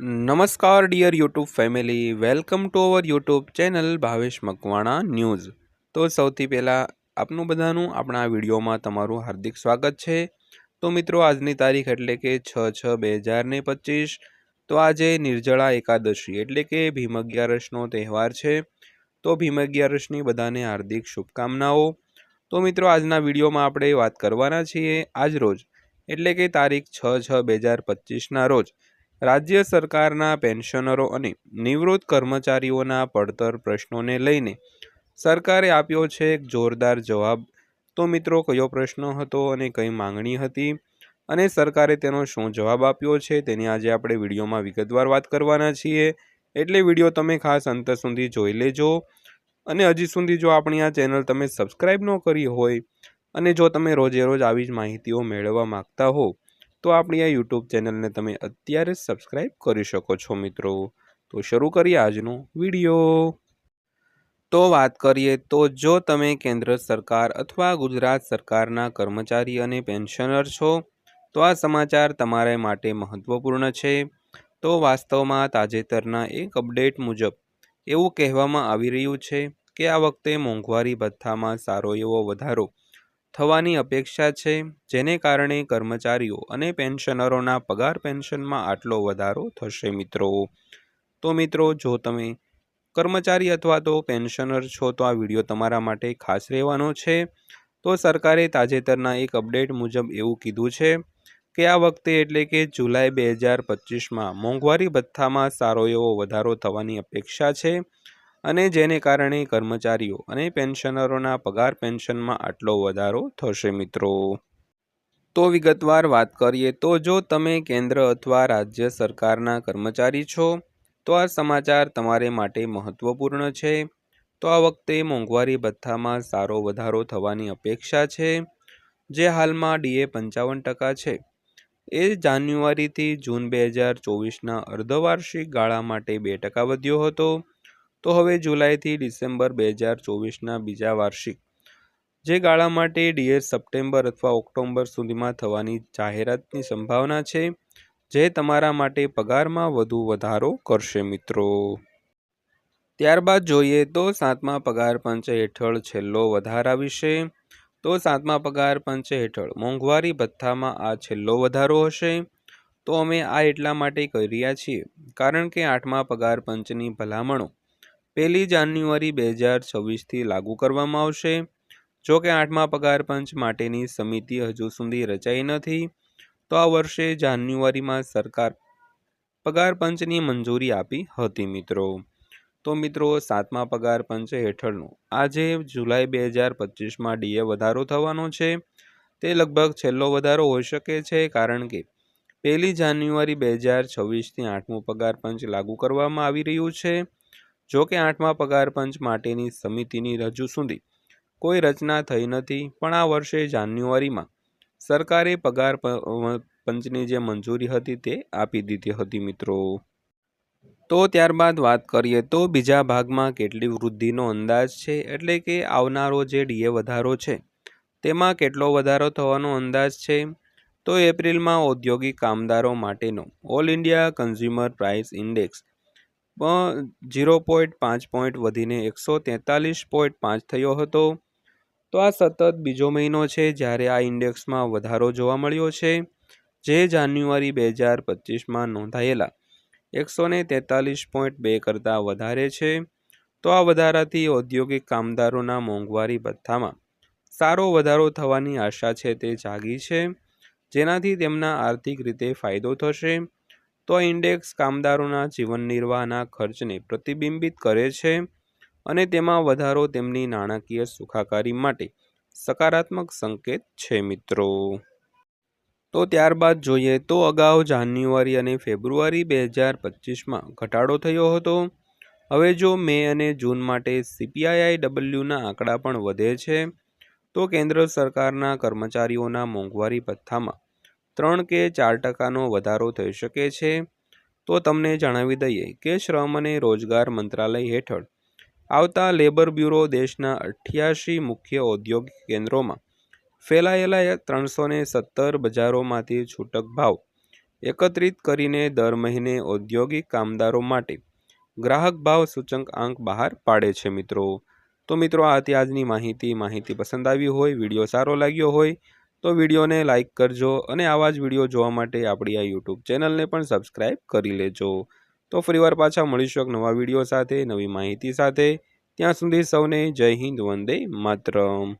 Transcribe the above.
નમસ્કાર dear YouTube family welcome to our YouTube channel Bhavesh Makwana news તો સૌથી પહેલાં આપનું બધાનું આપણા વિડીયોમાં તમારું હાર્દિક સ્વાગત છે. તો મિત્રો, આજની તારીખ એટલે કે છ છ બે હજાર ને પચીસ, તો આજે નિર્જળા એકાદશી એટલે કે ભીમ અગિયારસનો તહેવાર છે. તો ભીમ અગિયારસની બધાને હાર્દિક શુભકામનાઓ. તો મિત્રો, આજના વિડીયોમાં આપણે વાત કરવાના છીએ આજ રોજ એટલે કે તારીખ છ છ બે હજાર પચીસના રોજ. રાજ્ય સરકારના પેન્શનરો અને નિવૃત્ત કર્મચારીઓના પડતર પ્રશ્નોને લઈને સરકારે આપ્યો છે એક જોરદાર જવાબ. તો મિત્રો, કયો પ્રશ્ન હતો અને કઈ માંગણી હતી અને સરકારે તેનો શું જવાબ આપ્યો છે તેની આજે આપણે વિડીયોમાં વિગતવાર વાત કરવાના છીએ. એટલે વીડિયો તમે ખાસ અંત સુધી જોઈ લેજો અને હજી સુધી જો આપણી આ ચેનલ તમે સબસ્ક્રાઈબ ન કરી હોય અને જો તમે રોજે રોજ આવી જ માહિતીઓ મેળવવા માગતા હો તો આપણી આ યુટ્યુબ ચેનલને તમે અત્યારે જ સબસ્ક્રાઈબ કરી શકો છો, મિત્રો. તો શરૂ કરીએ આજનો વીડિયો. તો વાત કરીએ તો જો તમે કેન્દ્ર સરકાર અથવા ગુજરાત સરકારના કર્મચારી અને પેન્શનર છો, તો આ સમાચાર તમારા માટે મહત્વપૂર્ણ છે. તો વાસ્તવમાં તાજેતરના એક અપડેટ મુજબ એવું કહેવામાં આવી રહ્યું છે કે આ વખતે મોંઘવારી ભથ્થામાં સારો એવો વધારો થવાની અપેક્ષા છે, જેને કારણે કર્મચારીઓ અને પેન્શનરોના પગાર પેન્શનમાં આટલો વધારો થશે મિત્રો. તો મિત્રો, જો તમે કર્મચારી અથવા તો પેન્શનર છો, તો આ વીડિયો તમારા માટે ખાસ રહેવાનો છે. તો સરકારે તાજેતરના એક અપડેટ મુજબ એવું કીધું છે કે આ વખતે એટલે કે જુલાઈ બે હજાર પચીસમાં મોંઘવારી ભથ્થામાં સારો એવો વધારો થવાની અપેક્ષા છે. અને જેને કારણે કર્મચારીઓ અને પેન્શનરોના પગાર પેન્શનમાં આટલો વધારો થશે મિત્રો. તો વિગતવાર વાત કરીએ તો જો તમે કેન્દ્ર અથવા રાજ્ય સરકારના કર્મચારી છો, તો આ સમાચાર તમારે માટે મહત્વપૂર્ણ છે. તો આ વખતે મોંઘવારી ભથ્થામાં સારો વધારો થવાની અપેક્ષા છે, જે હાલમાં ડીએ પંચાવન ટકા છે. એ જાન્યુઆરીથી જૂન બે હજાર ચોવીસના અર્ધવાર્ષિક ગાળા માટે બે ટકા વધ્યો હતો. તો હવે જુલાઈથી ડિસેમ્બર બે હજાર ચોવીસના બીજા વાર્ષિક, જે ગાળા માટે ડીએસ સપ્ટેમ્બર અથવા ઓક્ટોબર સુધીમાં થવાની જાહેરાતની સંભાવના છે, જે તમારા માટે પગારમાં વધુ વધારો કરશે મિત્રો. ત્યારબાદ જોઈએ તો સાતમા પગાર પંચ હેઠળ છેલ્લો વધારા વિશે, તો સાતમા પગાર પંચ હેઠળ મોંઘવારી ભથ્થામાં આ છેલ્લો વધારો હશે. તો અમે આ એટલા માટે કરી રહ્યા છીએ, કારણ કે આઠમા પગાર પંચની ભલામણો પહેલી જાન્યુઆરી બે હજાર છવ્વીસથી લાગુ કરવામાં આવશે. જો કે આઠમા પગાર પંચ માટેની સમિતિ હજુ સુધી રચાઈ નથી. તો આ વર્ષે જાન્યુઆરીમાં સરકાર પગાર પંચની મંજૂરી આપી હતી મિત્રો. તો મિત્રો, સાતમા પગાર પંચ હેઠળનો આજે જુલાઈ બે હજાર પચીસમાં ડીએ વધારો થવાનો છે. તે લગભગ છેલ્લો વધારો હોઈ શકે છે કારણ કે પહેલી જાન્યુઆરી બે હજાર છવ્વીસથી આઠમું પગાર પંચ લાગુ કરવામાં આવી રહ્યું છે. જો કે આઠમા પગાર પંચ માટેની સમિતિની રજૂ સુધી કોઈ રચના થઈ નથી, પણ આ વર્ષે જાન્યુઆરીમાં સરકારે પગાર પંચની જે મંજૂરી હતી તે આપી દીધી હતી મિત્રો. તો ત્યારબાદ વાત કરીએ તો બીજા ભાગમાં કેટલી વૃદ્ધિનો અંદાજ છે, એટલે કે આવનારો જે ડીએ વધારો છે, તેમાં કેટલો વધારો થવાનો અંદાજ છે? તો એપ્રિલમાં ઔદ્યોગિક કામદારો માટેનો all India consumer price index zero point પાંચ પોઈન્ટ વધીને એકસો તેતાલીસ પોઈન્ટ પાંચ થયો હતો. તો આ સતત બીજો મહિનો છે જ્યારે આ ઇન્ડેક્સમાં વધારો જોવા મળ્યો છે, જે જાન્યુઆરી બે હજાર પચીસમાં નોંધાયેલા એકસો ને તેતાલીસ પોઈન્ટ બે કરતાં વધારે છે. તો આ વધારાથી ઔદ્યોગિક કામદારોના મોંઘવારી ભથ્થામાં સારો વધારો થવાની આશા છે તે જાગી છે, જેનાથી તેમના આર્થિક રીતે ફાયદો થશે. તો ઇન્ડેક્સ કામદારોના જીવન નિર્વાહના ખર્ચને પ્રતિબિંબિત કરે છે અને તેમાં વધારો તેમની નાણાકીય સુખાકારી માટે સકારાત્મક સંકેત છે મિત્રો. તો ત્યારબાદ જોઈએ તો અગાઉ જાન્યુઆરી અને ફેબ્રુઆરી બે હજાર પચીસમાં ઘટાડો થયો હતો. હવે જો મે અને જૂન માટે સીપીઆઈઆઈ ડબલ્યુના આંકડા પણ વધે છે, તો કેન્દ્ર સરકારના કર્મચારીઓના મોંઘવારી ભથ્થામાં ત્રણ કે ચાર ટકાનો વધારો થઈ શકે છે, તો તમને જણાવી દઈએ કે શ્રમ અને રોજગાર મંત્રાલય હેઠળ આવતા લેબર બ્યુરો દેશના અઠ્યાસી મુખ્ય ઔદ્યોગિક કેન્દ્રોમાં ફેલાયેલા ત્રણસો ને સત્તર બજારોમાંથી છૂટક ભાવ એકત્રિત કરીને દર મહિને ઔદ્યોગિક કામદારો માટે ગ્રાહક ભાવ સૂચક આંક બહાર પાડે છે મિત્રો. તો મિત્રો, આ હતી આજની માહિતી. માહિતી પસંદ આવી હોય, વીડિયો સારો લાગ્યો હોય તો વિડીયોને લાઇક કરજો અને આવા જ વીડિયો જોવા માટે આપણી આ યુટ્યુબ ચેનલને પણ સબસ્ક્રાઈબ કરી લેજો. તો ફરીવાર પાછા મળીશું એક નવા વીડિયો સાથે, નવી માહિતી સાથે. ત્યાં સુધી સૌને જય હિન્દ, વંદે માતરમ.